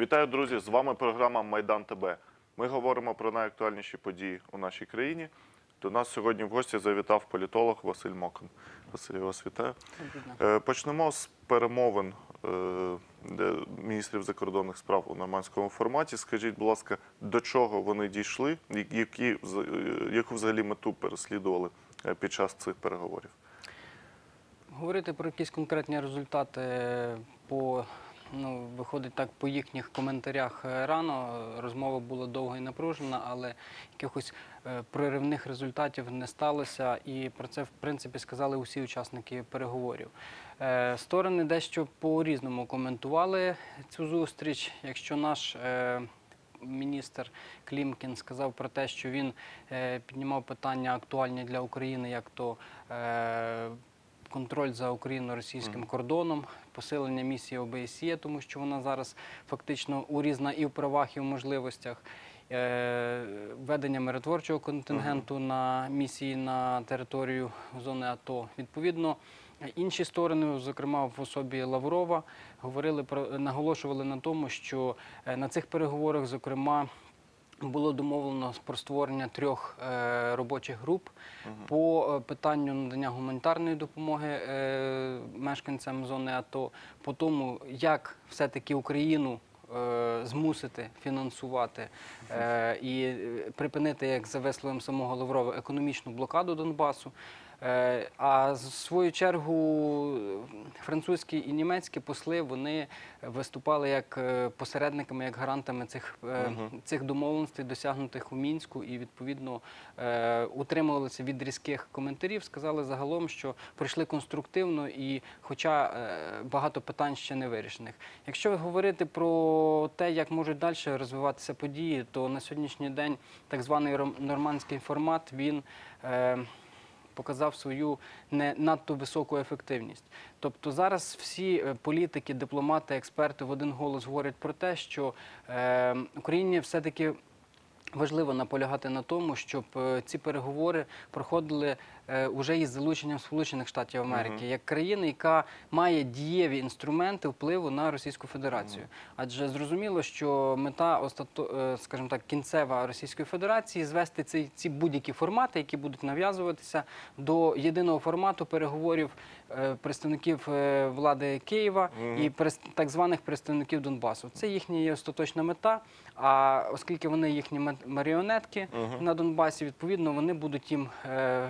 Вітаю, друзі! З вами програма Майдан ТБ. Ми говоримо про найактуальніші події у нашій країні. До нас сьогодні в гості завітав політолог Василь Мокон. Василь, я вас вітаю. Е, Почнемо з перемовин е, міністрів закордонних справ у нормандському форматі. Скажіть, будь ласка, до чого вони дійшли? Які, е, яку взагалі мету переслідували під час цих переговорів? Говорити про якісь конкретні результати по ну, виходить так по їхніх коментарях е, рано. Розмова була довга і напружена, але якихось е, проривних результатів не сталося. І про це в принципі сказали усі учасники переговорів. Е, Сторони дещо по-різному коментували цю зустріч. Якщо наш міністр Клімкін сказав про те, що він піднімав питання актуальні для України, як то контроль за україно-російським кордоном, посилення місії ОБСЄ, тому що вона зараз фактично урізна і в правах, і в можливостях. е, Введення миротворчого контингенту на місії на територію зони АТО. Відповідно, інші сторони, зокрема в особі Лаврова, говорили про наголошували на тому, що е, на цих переговорах, зокрема, було домовлено про створення трьох е, робочих груп по е, питанню надання гуманітарної допомоги е, мешканцям зони АТО, по тому, як все-таки Україну е, змусити фінансувати е, і припинити, як за висловом самого Лаврова, економічну блокаду Донбасу. Е, А в свою чергу французькі і німецькі посли вони виступали як е, посередниками, як гарантами цих, е, цих домовленостей, досягнутих у мінську, і відповідно утримувалися від різких коментарів. Сказали загалом, що пройшли конструктивно, і хоча багато питань ще не вирішених. Якщо говорити про те, як можуть далі розвиватися події, то на сьогоднішній день так званий нормандський формат він. Показав свою не надто високу ефективність. Тобто зараз всі е, політики, дипломати, експерти в один голос говорять про те, що е, Україні все-таки важливо наполягати на тому, щоб е, ці переговори проходили е, уже із залученням Сполучених Штатів Америки як країни, яка має дієві інструменти впливу на Російську Федерацію. Адже зрозуміло, що мета остато, е, скажімо так, кінцева Російської Федерації звести ці, ці будь-які формати, які будуть нав'язуватися до єдиного формату переговорів е, представників е, влади Києва і прес- так званих представників Донбасу. Це їхня є остаточна мета. А оскільки вони їхні ма- маріонетки на Донбасі, відповідно вони будуть їм е,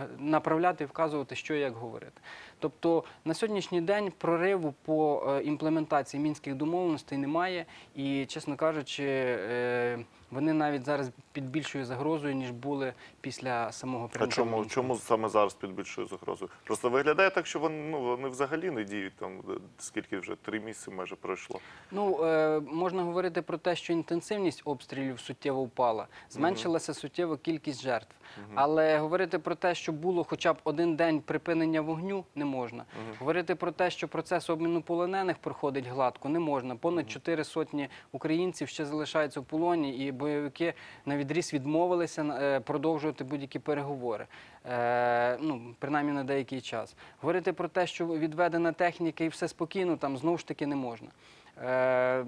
направляти вказувати, що і як говорити. Тобто на сьогоднішній день прориву по е, імплементації мінських домовленостей немає, і, чесно кажучи, е, вони навіть зараз під більшою загрозою ніж були після самого А чому, чому саме зараз під більшою загрозою? Просто виглядає так, що вони, ну, вони взагалі не діють там, скільки вже три місяці майже пройшло. Ну е, можна говорити про те, що інтенсивність обстрілів суттєво впала, зменшилася суттєво кількість жертв. Але говорити про те, що було хоча б один день припинення вогню, не можна. Говорити про те, що процес обміну полонених проходить гладко, не можна. Понад чотири сотні українців ще залишаються в полоні, і бойовики на відріз відмовилися е, продовжувати будь-які переговори. Е, ну, принаймні на деякий час. Говорити про те, що відведена техніка і все спокійно, там знову ж таки не можна. Е,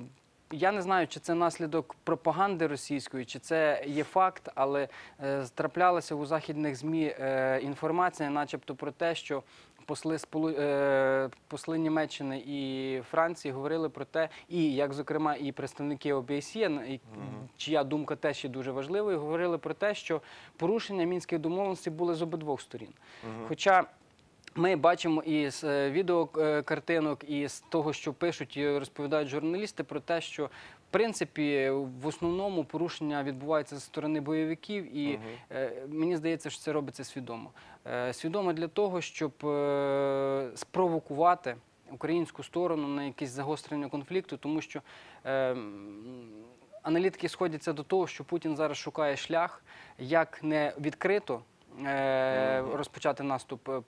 я не знаю, чи це наслідок пропаганди російської, чи це є факт, але е, траплялася у західних ЗМІ е, інформація, начебто про те, що посли, Сполу- е, посли Німеччини і Франції говорили про те, і як зокрема і представники ОБСЄ, і- чия думка теж є дуже важливою, говорили про те, що порушення мінських домовленостей були з обидвох сторін. Хоча ми бачимо і з е, відеокартинок, і з того, що пишуть і розповідають журналісти, про те, що в принципі в основному порушення відбувається зі сторони бойовиків, і е, мені здається, що це робиться свідомо. Е, свідомо для того, щоб е, спровокувати українську сторону на якесь загострення конфлікту, тому що е, аналітики сходяться до того, що Путін зараз шукає шлях, як не відкрито е, розпочати наступ, е,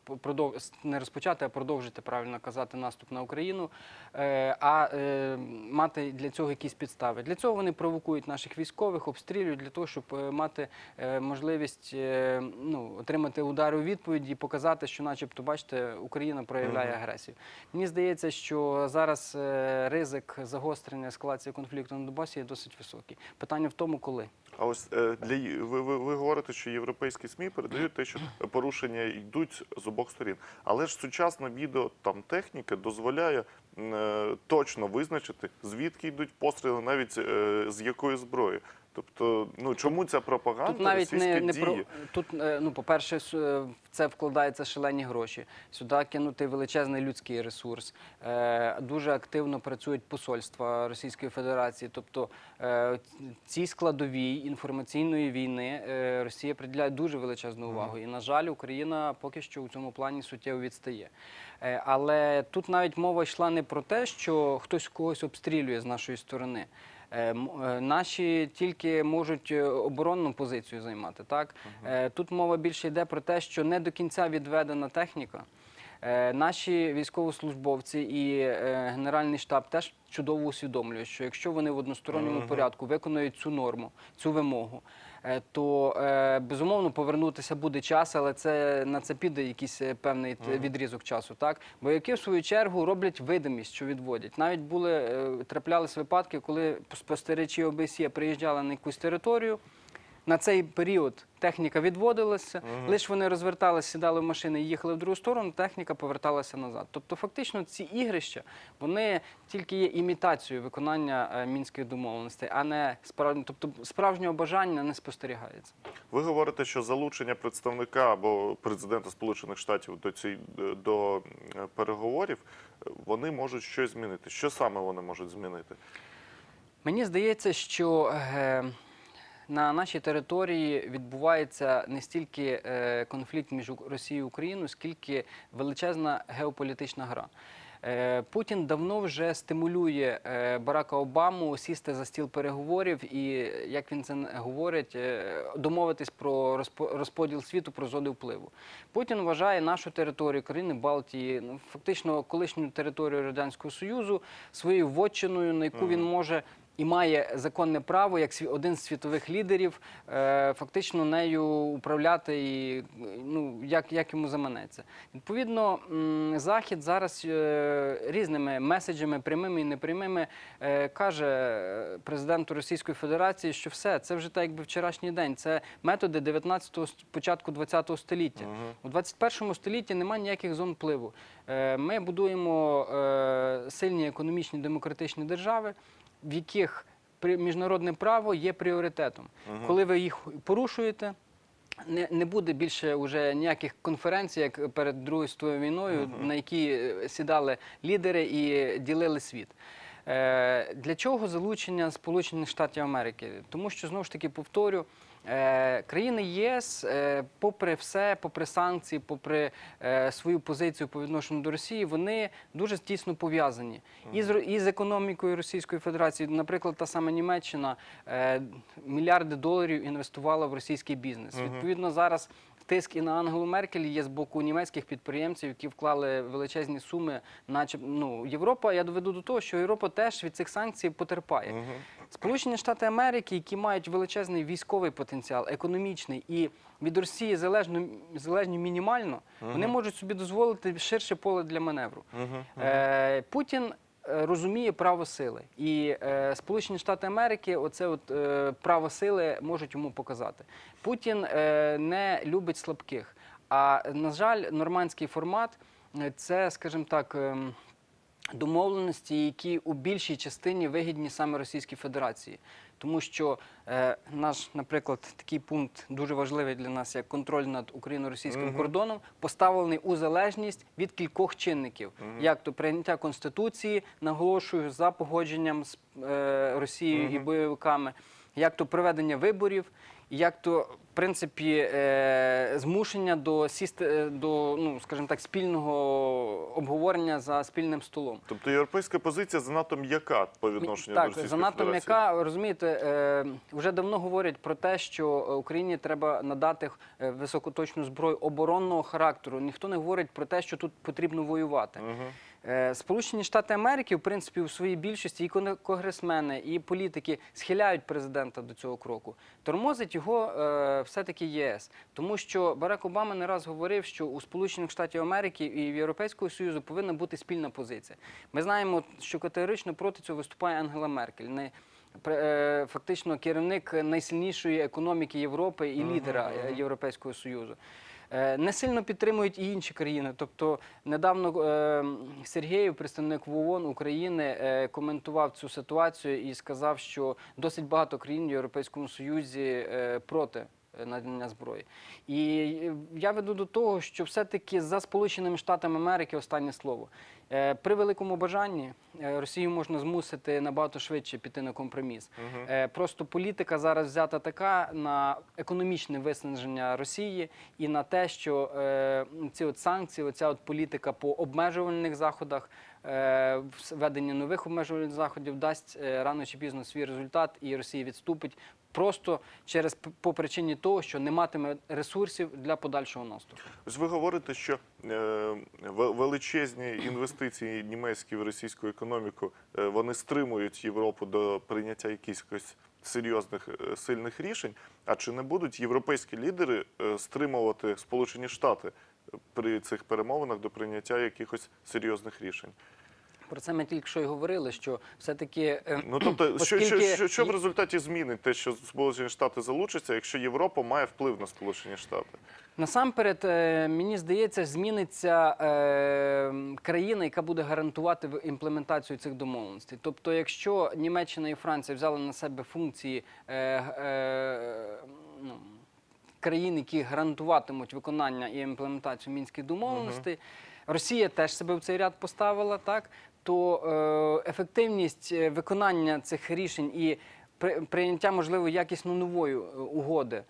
не розпочати, а продовжити правильно казати наступ на Україну, е, а е, мати для цього якісь підстави. Для цього вони провокують наших військових, обстрілюють для того, щоб е, мати е, можливість е, ну, отримати удари у відповіді і показати, що, начебто, бачите, Україна проявляє агресію. Мені здається, що зараз е, ризик загострення ескалації конфлікту на Донбасі є досить високий. Питання в тому, коли. А ось е, для ви, ви, ви говорите, що європейські СМІ передають те, що порушення йдуть з обох сторін. Але ж сучасна відео там техніка дозволяє е, точно визначити, звідки йдуть постріли, навіть е, з якої зброї. Тобто, ну чому ця пропаганда Тут навіть не, не про тут. е, Ну, по-перше, е, в це вкладаються шалені гроші. Сюди кинути величезний людський ресурс. Е, Дуже активно працюють посольства Російської Федерації. Тобто е, цій складовій інформаційної війни е, Росія приділяє дуже величезну увагу. І на жаль, Україна поки що у цьому плані суттєво відстає. Е, Але тут навіть мова йшла не про те, що хтось когось обстрілює з нашої сторони. Е, е, Наші тільки можуть е, оборонну позицію займати. Так угу. тут мова більше йде про те, що не до кінця відведена техніка. Наші військовослужбовці і Генеральний штаб теж чудово усвідомлюють, що якщо вони в односторонньому порядку виконують цю норму, цю вимогу, то е, безумовно повернутися буде час, але це на це піде якийсь е, певний відрізок часу. Так бойовики в свою чергу роблять видимість, що відводять. Навіть були е, траплялись випадки, коли спостерігачі ОБСЄ приїжджали на якусь територію. На цей період техніка відводилася, лише вони розверталися, сідали в машини і їхали в другу сторону, техніка поверталася назад. Тобто, фактично, ці ігрища вони тільки є імітацією виконання е, мінських домовленостей, а не справжнього. Тобто справжнього бажання не спостерігається. Ви говорите, що залучення представника або президента Сполучених Штатів до ці до е, переговорів е, вони можуть щось змінити. Що саме вони можуть змінити? Мені здається, що е, на нашій території відбувається не стільки е, конфлікт між Росією і Україною, скільки величезна геополітична гра. Е, Путін давно вже стимулює е, Барака Обаму сісти за стіл переговорів і, як він це говорить, домовитись про розпо- розподіл світу про зони впливу. Путін вважає нашу територію, країни Балтії, ну, фактично колишню територію Радянського Союзу своєю вотчиною, на яку він може. І має законне право, як один з світових лідерів, е, фактично нею управляти і ну як, як йому заманеться. Відповідно, захід зараз е, різними меседжами, прямими і непрямими, е, каже президенту Російської Федерації, що все це вже так, якби вчорашній день. Це методи 19-го, ст- початку 20-го століття. У 21 столітті немає ніяких зон впливу. Ми будуємо сильні економічні демократичні держави, в яких міжнародне право є пріоритетом. Коли ви їх порушуєте, не, не буде більше уже ніяких конференцій, як перед Другою світовою війною, на які е, сідали лідери і ділили світ. Е, для чого залучення Сполучених Штатів Америки? Тому що знову ж таки повторю. Е, Країни ЄС, е, попри все, попри санкції, попри е, свою позицію по відношенню до Росії, вони дуже тісно пов'язані і з, і з економікою Російської Федерації. Наприклад, та сама Німеччина мільярди доларів інвестувала в російський бізнес. Відповідно, зараз тиск і на Ангелу Меркель є з боку німецьких підприємців, які вклали величезні суми, наче ну Європа. Я доведу до того, що Європа теж від цих санкцій потерпає. Сполучені Штати Америки, які мають величезний військовий потенціал, економічний і від Росії залежно залежні мінімально, вони можуть собі дозволити ширше поле для маневру. Е, Путін розуміє право сили, і е, Сполучені Штати Америки, оце от е, право сили можуть йому показати. Путін е, не любить слабких. А на жаль, нормандський формат е, це, скажімо так. Е, домовленості, які у більшій частині вигідні саме Російській Федерації. Тому що е, наш, наприклад, такий пункт дуже важливий для нас, як контроль над україно-російським кордоном, поставлений у залежність від кількох чинників, як то прийняття конституції, наголошую за погодженням з е, Росією і бойовиками, як то проведення виборів. Як то, в принципі, е, змушення до сісти е, до, ну, скажімо так, спільного обговорення за спільним столом. Тобто європейська позиція занадто м'яка по відношенню до Так, Російської занадто Федерації. м'яка. Розумієте, е, вже давно говорять про те, що Україні треба надати високоточну зброю оборонного характеру. Ніхто не говорить про те, що тут потрібно воювати. Мгм. Е, Сполучені Штати Америки, в принципі, у своїй більшості і конгресмени, і політики схиляють президента до цього кроку. Тормозить його е, все-таки ЄС. Тому що Барак Обама не раз говорив, що у Сполучених Штатів Америки і в Європейського Союзу повинна бути спільна позиція. Ми знаємо, що категорично проти цього виступає Ангела Меркель. Не е, Фактично керівник найсильнішої економіки Європи і лідера е, Європейського Союзу. Е, Не сильно підтримують і інші країни. Тобто недавно е, представник в України, е, коментував цю ситуацію і сказав, що досить багато країн в Європейському Союзі проти надання зброї. І е, я веду до того, що все-таки за Сполученими Штатами Америки останнє слово. Е, При великому бажанні е, Росію можна змусити набагато швидше піти на компроміс. Е, Просто політика зараз взята така на економічне виснаження Росії і на те, що е, ці от санкції, оця от політика по обмежувальних заходах, е, введення нових обмежувальних заходів дасть е, рано чи пізно свій результат, і Росія відступить просто через по причині того, що не матиме ресурсів для подальшого наступу. Ви говорите, що е, величезні інвестиції німецькі в російську економіку е, вони стримують Європу до прийняття якихось серйозних е, сильних рішень. А чи не будуть європейські лідери е, стримувати Сполучені Штати при цих перемовинах до прийняття якихось серйозних рішень? Про це ми тільки що й говорили, що все-таки е, Ну тобто, що, що, Оскільки- що, що в результаті змінить те, що Сполучені Штати залучаться, якщо Європа має вплив на Сполучені Штати? Насамперед, е, мені здається, зміниться е, країна, яка буде гарантувати імплементацію цих домовленостей. Тобто, якщо Німеччина і Франція взяли на себе функції е, е, ну, країн, які гарантуватимуть виконання і імплементацію мінських домовленостей, Росія теж себе в цей ряд поставила, так то е, ефективність е, виконання цих рішень і при- прийняття, можливо, якісно нової е, угоди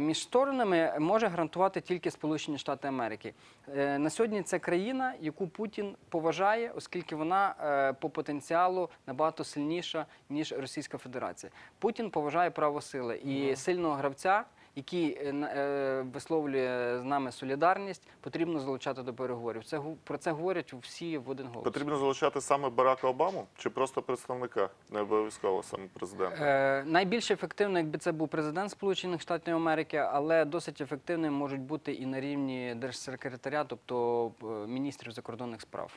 між сторонами може гарантувати тільки Сполучені Штати Америки. На сьогодні це країна, яку Путін поважає, оскільки вона по потенціалу набагато сильніша ніж Російська Федерація. Путін поважає право сили і сильного гравця. Який е, е, висловлює з нами солідарність, потрібно залучати до переговорів. Це про це говорять всі в один голос. Потрібно залучати саме Барака Обаму чи просто представника, не обов'язково саме президента? Е, найбільш ефективно, якби це був президент Сполучених Штатів Америки, але досить ефективним можуть бути і на рівні держсекретаря, тобто міністрів закордонних справ.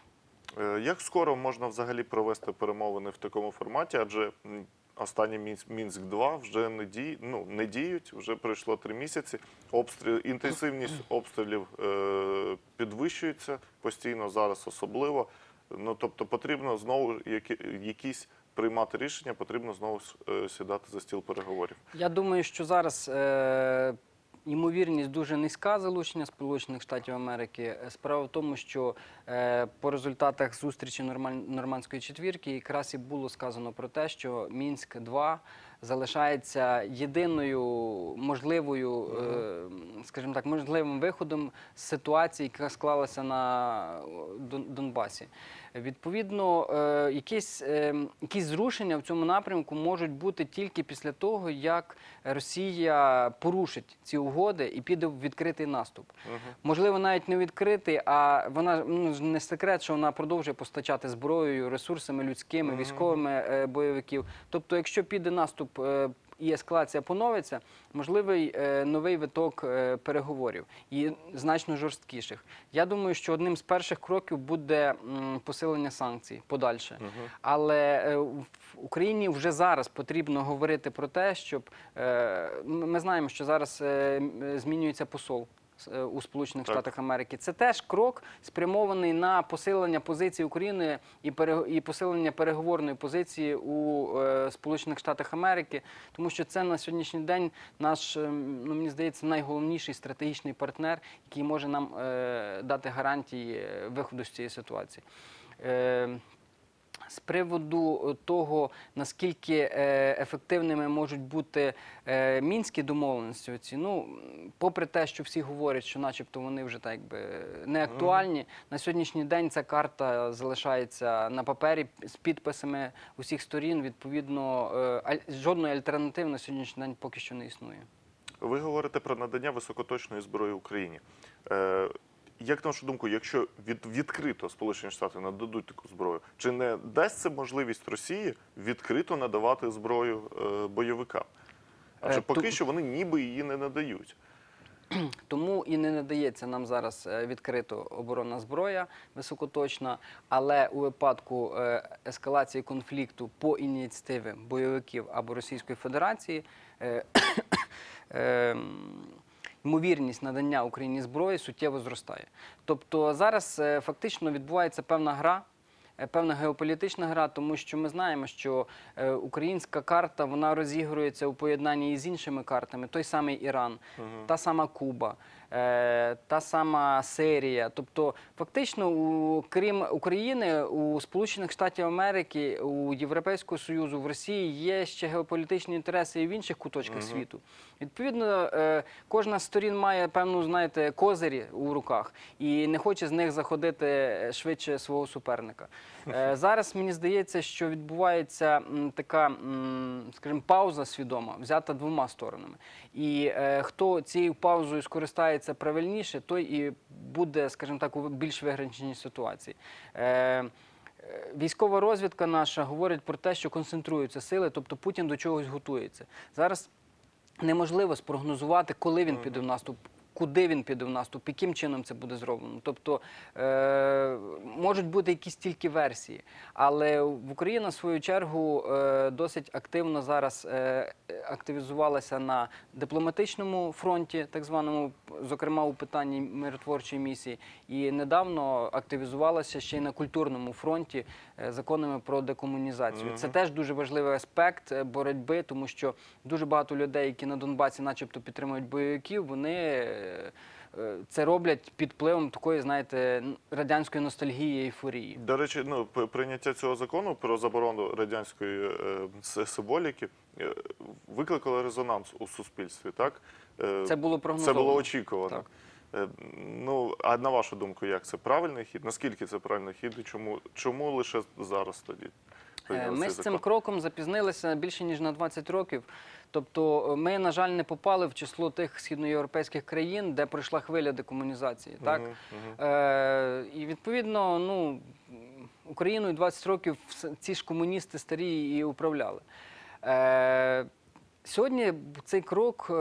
Як скоро можна взагалі провести перемовини в такому форматі? Адже м, останні Мінськ, Мінськ 2 вже не діють, ну не діють. Вже пройшло три місяці. Обстріл інтенсивність обстрілів е, підвищується постійно зараз, особливо. Ну тобто, потрібно знову які, якісь приймати рішення, потрібно знову е, сідати за стіл переговорів. Я думаю, що зараз е, ймовірність дуже низька залучення Сполучених Штатів Америки. Е, Справа в тому, що е, по результатах зустрічі нормандської четвірки якраз і було сказано про те, що Мінськ 2 залишається єдиною можливою, е, скажімо так, можливим виходом з ситуації, яка склалася на Дон- Донбасі. Відповідно, е, якісь, е, якісь зрушення в цьому напрямку можуть бути тільки після того, як Росія порушить ці угоди і піде в відкритий наступ. Можливо, навіть не відкритий, а вона ну, не секрет, що вона продовжує постачати зброєю, ресурсами людськими, військовими е, бойовиків. Тобто, якщо піде наступ. І ескалація поновиться, можливий е, новий виток е, переговорів і значно жорсткіших. Я думаю, що одним з перших кроків буде посилення санкцій подальше. Але е, в Україні вже зараз потрібно говорити про те, щоб ми знаємо, що зараз змінюється посол. Е, У Сполучених Штатах Америки це теж крок спрямований на посилення позиції України і і посилення переговорної позиції у е, Сполучених Штатах Америки, тому що це на сьогоднішній день наш, е, ну мені здається, найголовніший стратегічний партнер, який може нам е, дати гарантії виходу з цієї ситуації. Е, З приводу е, того, наскільки е, ефективними можуть бути е, мінські домовленості, оці, ну, попри те, що всі говорять, що начебто вони вже так якби не актуальні, на сьогоднішній день ця карта залишається на папері з підписами усіх сторін. Відповідно, жодної альтернативи на сьогоднішній день поки що не існує. Ви говорите про надання високоточної зброї Україні. Е, як на вашу думку, якщо від, відкрито Сполучені Штати нададуть таку зброю, чи не дасть це можливість Росії відкрито надавати зброю е, бойовикам? Адже Е, поки ту- що вони ніби її не надають. Тому і не надається нам зараз е, відкрито оборонна зброя високоточна, але у випадку е, ескалації конфлікту по ініціативі бойовиків або Російської Федерації. Ймовірність надання Україні зброї суттєво зростає. Тобто зараз е, фактично відбувається певна гра, е, певна геополітична гра, тому що ми знаємо, що е, українська карта вона розігрується у поєднанні із іншими картами. Той самий Іран, та сама Куба, та сама Сирія. Тобто, фактично, крім України, у Сполучених Штатів Америки, у Європейського Союзу, в Росії є ще геополітичні інтереси і в інших куточках світу. Відповідно, е, кожна з сторін має певну, знаєте, козирі у руках і не хоче з них заходити е, швидше свого суперника. Е, Зараз мені здається, що відбувається така, скажімо, пауза свідома, взята двома сторонами. І е, хто цією паузою скористається правильніше, той і буде, скажімо так, у більш виграшеній ситуації. Е, е, Військова розвідка наша говорить про те, що концентруються сили, тобто Путін до чогось готується. Зараз неможливо спрогнозувати, коли він піде в наступ. Куди він піде в наступ, яким чином це буде зроблено? Тобто е, можуть бути якісь тільки версії, але в Україна, в свою чергу, е, досить активно зараз е, активізувалася на дипломатичному фронті, так званому, зокрема у питанні миротворчої місії, і недавно активізувалася ще й на культурному фронті е, законами про декомунізацію. Це теж дуже важливий аспект е, боротьби, тому що дуже багато людей, які на Донбасі, начебто, підтримують бойовиків, вони е, це роблять під впливом такої, знаєте, радянської ностальгії і ейфорії. До речі, ну прийняття цього закону про заборону радянської е, символіки викликало резонанс у суспільстві. Так Це було Це було очікувано. Так. Е, Ну, а на вашу думку, як це правильний хід? Наскільки це правильний хід і чому, чому лише зараз тоді? Е, Ми з цим кроком запізнилися більше ніж на 20 років. Тобто, е, ми, на жаль, не попали в число тих східноєвропейських країн, де пройшла хвиля декомунізації. Так? Мгм. Е, і відповідно, ну, Україною 20 років ці ж комуністи старі і управляли. Е, Сьогодні цей крок, е,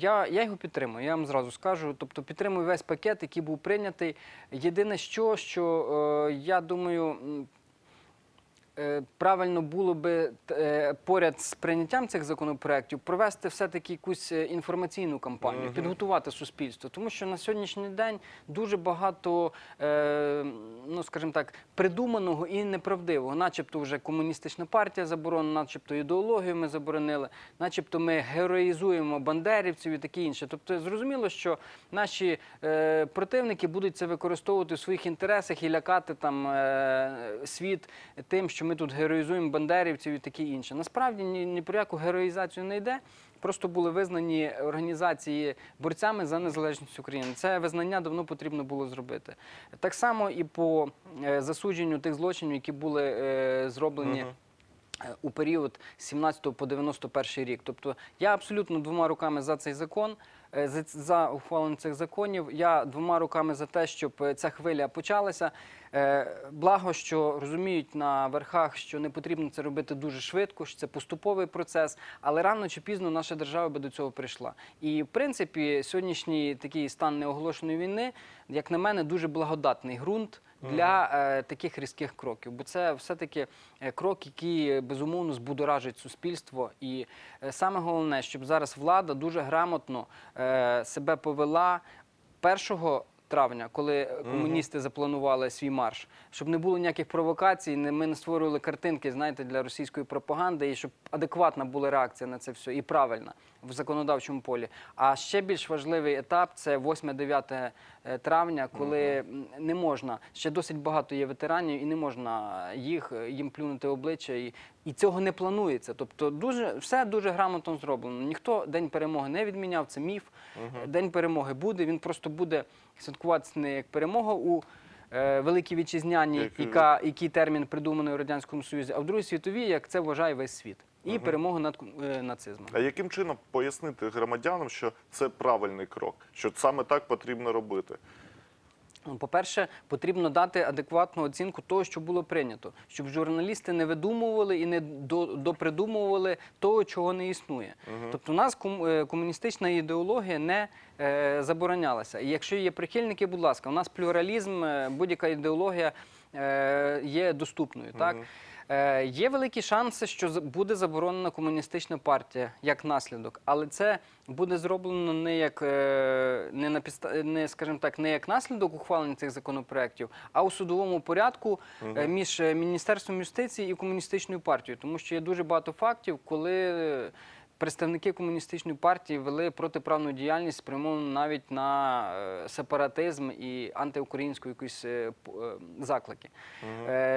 я, я його підтримую, я вам зразу скажу. Тобто підтримую весь пакет, який був прийнятий. Єдине, що, що е, я думаю, правильно було би е, поряд з прийняттям цих законопроєктів провести все-таки якусь е, інформаційну кампанію, Мгм. підготувати суспільство. Тому що на сьогоднішній день дуже багато, е, ну скажімо так, придуманого і неправдивого. Начебто вже комуністична партія заборонена, начебто ідеологію ми заборонили, начебто ми героїзуємо бандерівців і таке інше. Тобто зрозуміло, що наші е, противники будуть це використовувати в своїх інтересах і лякати там е, світ тим, що ми тут героїзуємо бандерівців і таке інше. Насправді ні, ні про яку героїзацію не йде. Просто були визнані організації борцями за незалежність України. Це визнання давно потрібно було зробити. Так само і по е, засудженню тих злочинів, які були е, зроблені. Е, У період з 17 по 91 рік. Тобто я абсолютно двома руками за цей закон, за, за ухвалення цих законів. Я двома руками за те, щоб е, ця хвиля почалася. Е, Благо, що розуміють на верхах, що не потрібно це робити дуже швидко, що це поступовий процес, але рано чи пізно наша держава би до цього прийшла. І в принципі, сьогоднішній такий стан неоголошеної війни, як на мене, дуже благодатний ґрунт для е, таких різких кроків. Бо це все-таки е, крок, який е, безумовно збудоражить суспільство. І е, саме головне, щоб зараз влада дуже грамотно е, себе повела. Першого травня, коли комуністи запланували свій марш, щоб не було ніяких провокацій, ми не створювали картинки, знаєте, для російської пропаганди, і щоб адекватна була реакція на це все і правильна в законодавчому полі. А ще більш важливий етап це 8-9 травня, коли не можна ще досить багато є ветеранів, і не можна їх е, їм плюнути в обличчя, і, і цього не планується. Тобто, дуже все дуже грамотно зроблено. Ніхто день перемоги не відміняв. Це міф. День перемоги буде. Він просто буде святкуватися не як перемога у. е, Великій вітчизняні, Як, яка, який термін придуманий у радянському союзі, а в другій світовій, як це вважає весь світ, і перемогу над е, нацизмом. А яким чином пояснити громадянам, що це правильний крок, що саме так потрібно робити? Ну, По-перше, потрібно дати адекватну оцінку того, що було прийнято, щоб журналісти не видумували і не до- допридумували того, чого не існує. Тобто, у нас е, комуністична ідеологія не е, заборонялася. І якщо є прихильники, будь ласка, у нас плюралізм, е, будь-яка ідеологія е, є доступною. Так? Е, Є великі шанси, що буде заборонена комуністична партія як наслідок, але це буде зроблено не як е, не на підста- не, скажімо так, не як наслідок ухвалення цих законопроєктів, а у судовому порядку угу. між міністерством юстиції і комуністичною партією, тому що є дуже багато фактів, коли. Представники комуністичної партії вели протиправну діяльність, спрямовану навіть на е, сепаратизм і антиукраїнську якісь е, е, заклики.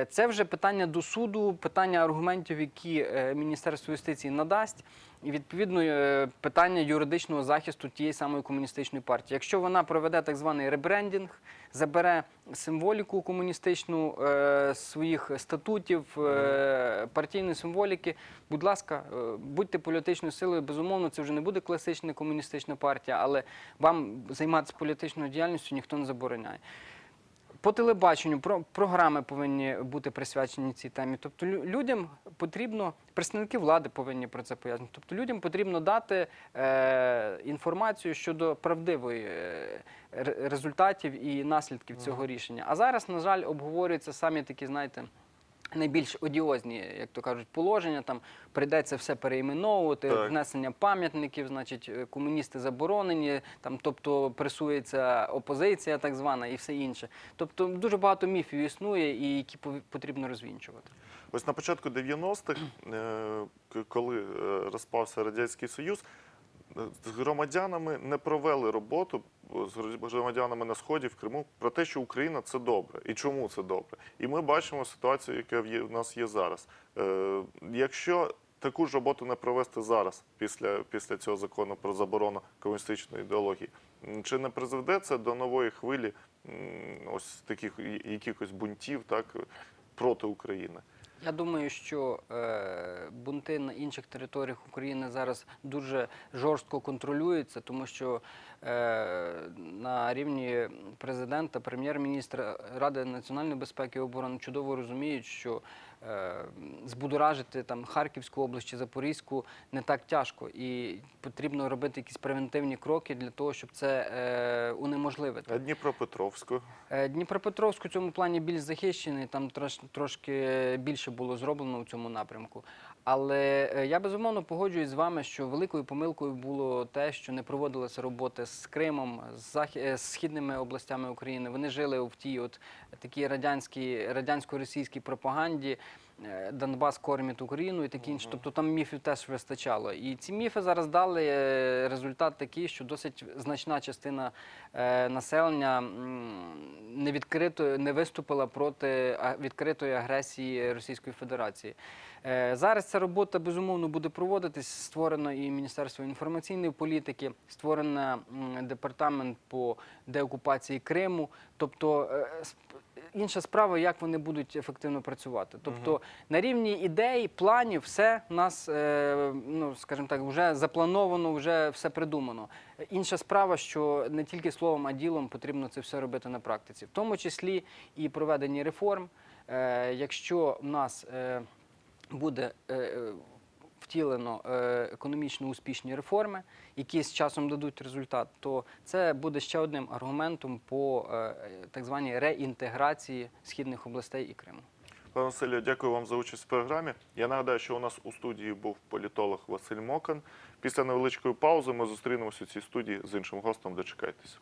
Це вже питання до суду, питання аргументів, які Міністерство юстиції надасть, і відповідно е, питання юридичного захисту тієї самої комуністичної партії. Якщо вона проведе так званий ребрендінг, забере символіку комуністичну е, своїх статутів, е, партійної символіки, будь ласка, е, будьте політичною силою. Безумовно, це вже не буде класична комуністична партія, але вам займатися політичною діяльністю ніхто не забороняє. По телебаченню про, програми повинні бути присвячені цій темі. Тобто людям потрібно, представники влади повинні про це пояснити. Тобто людям потрібно дати е, інформацію щодо правдивої е, результатів і наслідків цього рішення. А зараз, на жаль, обговорюються самі такі, знаєте. Найбільш одіозні, як то кажуть, положення там прийдеться все переіменовувати, Так. внесення пам'ятників, значить, е, комуністи заборонені, там, тобто пресується опозиція, так звана, і все інше. Тобто дуже багато міфів існує, і які пов- потрібно розвінчувати. Ось на початку 90-х, е, к- коли е, розпався Радянський Союз, з громадянами не провели роботу з громадянами на Сході в Криму про те, що Україна це добре і чому це добре. І ми бачимо ситуацію, яка в нас є зараз. Е, Якщо таку ж роботу не провести зараз, після, після цього закону про заборону комуністичної ідеології, чи не призведе це до нової хвилі ось таких якихось бунтів так, проти України? Я думаю, що е, бунти на інших територіях України зараз дуже жорстко контролюються, тому що е, на рівні президента, прем'єр-міністра Ради національної безпеки і оборони чудово розуміють, що збудоражити там Харківську область чи Запорізьку не так тяжко, і потрібно робити якісь превентивні кроки для того, щоб це е, унеможливити. А Дніпропетровську. Дніпропетровську в цьому плані більш захищений, там трош, трошки більше було зроблено у цьому напрямку. Але е, я безумовно погоджуюсь з вами, що великою помилкою було те, що не проводилася роботи з Кримом, з, захі... е, з східними областями України. Вони жили в тій от такій радянській, радянсько-російській пропаганді. Е, Донбас кормить Україну і таке інше. Тобто там міфів теж вистачало. І ці міфи зараз дали е, результат такий, що досить значна частина е, населення не відкрито не виступила проти відкритої агресії Російської Федерації. Зараз ця робота безумовно буде проводитись. Створено і Міністерство інформаційної політики, створено департамент по деокупації Криму. Тобто інша справа, як вони будуть ефективно працювати. Тобто на рівні ідей, планів, все в нас, е, ну скажімо так, вже заплановано, вже все придумано. Інша справа, що не тільки словом, а ділом потрібно це все робити на практиці, в тому числі і проведення реформ. Е, Якщо в нас е, буде е, втілено е, економічно успішні реформи, які з часом дадуть результат, то це буде ще одним аргументом по е, так званій реінтеграції східних областей і Криму. Пане Василю, дякую вам за участь в програмі. Я нагадаю, що у нас у студії був політолог Василь Мокан. Після невеличкої паузи ми зустрінемося у цій студії з іншим гостем. Дочекайтеся.